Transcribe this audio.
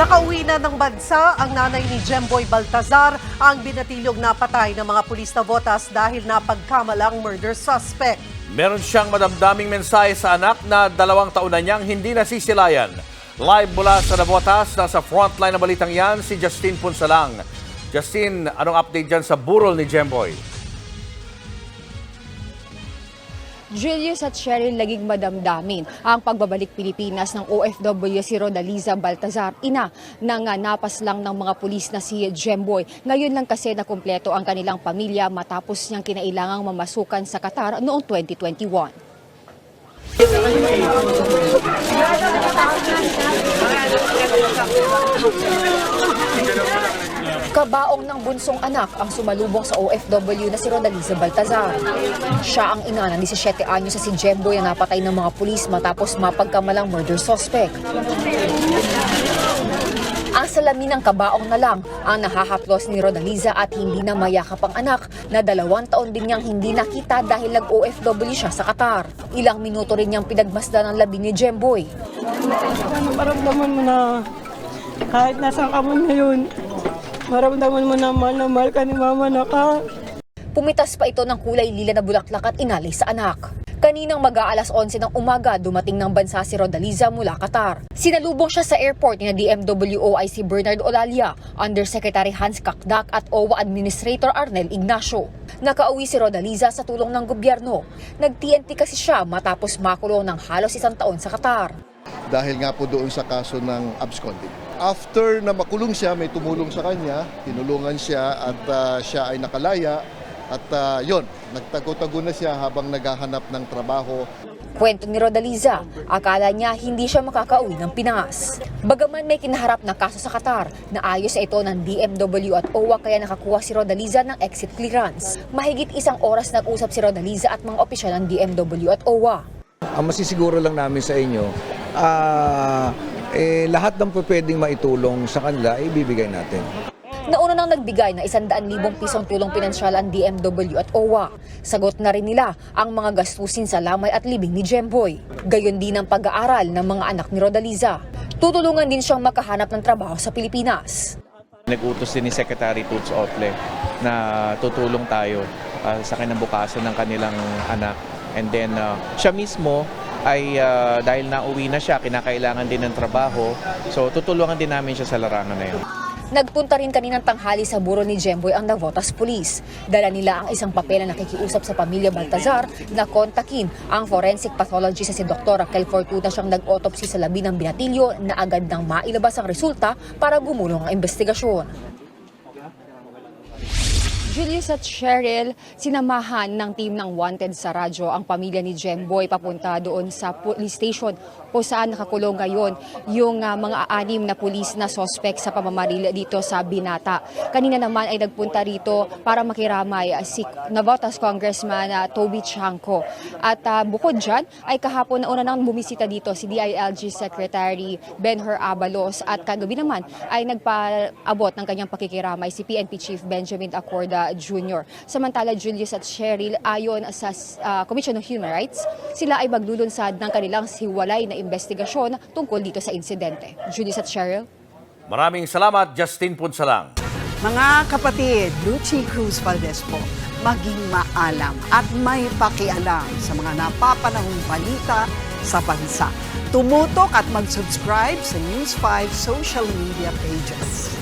Nakauwi na ng bansa ang nanay ni Jemboy Baltazar ang binatilyog na patay ng mga pulis na botas dahil napagkamalang murder suspect. Meron siyang madamdaming mensahe sa anak na dalawang taon na niyang hindi nasisilayan. Live mula sa Navotas, nasa frontline ng balitang yan, si Justin Punsalang. Justin, anong update dyan sa burol ni Jemboy? Julius at Cheryl laging madamdamin ang pagbabalik Pilipinas ng OFW si Rodaliza Baltazar, ina ng napas lang ng mga pulis na si Jemboy. Ngayon lang kasi na kumpleto ang kanilang pamilya matapos niyang kinailangang mamasukan sa Qatar noong 2021. Kabaong ng bunsong anak ang sumalubong sa OFW na si Rodaliza Baltazar. Siya ang ina ng 17 anyo sa si Jemboy na napatay ng mga pulis matapos mapagkamalang murder suspect. Ang salamin ng kabaong na lang ang nahahaplos ni Rodaliza at hindi na mayakap ang anak na dalawang taon din niyang hindi nakita dahil nag-OFW siya sa Qatar. Ilang minuto rin niyang pinagmasdan ng labi ni Jemboy. Maramdaman mo na kahit nasaan ka ngayon, maramdaman mo na mahal na mahal ka ni mama na ka. Pumitas pa ito ng kulay lila na bulaklak at inalay sa anak. Kaninang mag-aalas 11 ng umaga, dumating ng bansa si Rodaliza mula Qatar. Sinalubong siya sa airport ni na DMW OIC Bernard Olalia, Undersecretary Hans Kakdak at OWA Administrator Arnel Ignacio. Nakauwi si Rodaliza sa tulong ng gobyerno. Nag-TNT kasi siya matapos makulong ng halos isang taon sa Qatar. dahil nga po doon sa kaso ng absconding. After na makulong siya, may tumulong sa kanya, tinulungan siya at ah, siya ay nakalaya at uh, yon, nagtago-tago na siya habang naghahanap ng trabaho. Kwento ni Rodaliza, akala niya hindi siya makakauwi ng Pinas. Bagaman may kinaharap na kaso sa Qatar, naayos ito ng DMW at OWA kaya nakakuha si Rodaliza ng exit clearance. Mahigit isang oras nag-usap si Rodaliza at mga opisyal ng DMW at OWA. Ang masisiguro lang namin sa inyo, ah, eh, lahat ng pwedeng maitulong sa kanila, ibibigay natin. Nauna nang nagbigay ng 100,000 pisong tulong pinansyal ang DMW at OWA. Sagot na rin nila ang mga gastusin sa lamay at libing ni Jemboy. Gayon din ang pag-aaral ng mga anak ni Rodaliza. Tutulungan din siyang makahanap ng trabaho sa Pilipinas. Nag-utos din ni Secretary Toots Ofle na tutulong tayo ah, sa kinabukasan ng kanilang anak. And then ah, siya mismo ay ah, dahil nauwi na siya, kinakailangan din ng trabaho. So tutulungan din namin siya sa larangan na yun. Nagpunta rin kaninang tanghali sa buro ni Jemboy ang Navotas Police. Dala nila ang isang papel na nakikiusap sa pamilya Baltazar na kontakin ang forensic pathologist sa si Dr. Raquel Fortuna siyang nag-autopsy sa labi ng binatilyo na agad nang mailabas ang resulta para gumulong ang investigasyon. Julius at Cheryl, sinamahan ng team ng Wanted sa radyo ang pamilya ni Jemboy papunta doon sa police station kung saan nakakulong ngayon yung ah, mga anim na pulis na sospek sa pamamaril dito sa Binata. Kanina naman ay nagpunta rito para makiramay ah, si Navotas Congressman ah, Toby Chanko. At ah, bukod dyan, ay kahapon na una nang bumisita dito si DILG Secretary Benher Abalos at kagabi naman ay nagpaabot ng kanyang pakikiramay si PNP Chief Benjamin Acorda Jr. Samantala, Julius at Cheryl, ayon sa ah, Commission on Human Rights, sila ay maglulunsad ng kanilang hiwalay na investigasyon tungkol dito sa insidente. Julius at Cheryl? Maraming salamat, Justin Punsalang. Mga kapatid, Lucy Cruz Valdez po, maging maalam at may pakialam sa mga napapanahong balita sa bansa. Tumutok at mag-subscribe sa News 5 social media pages.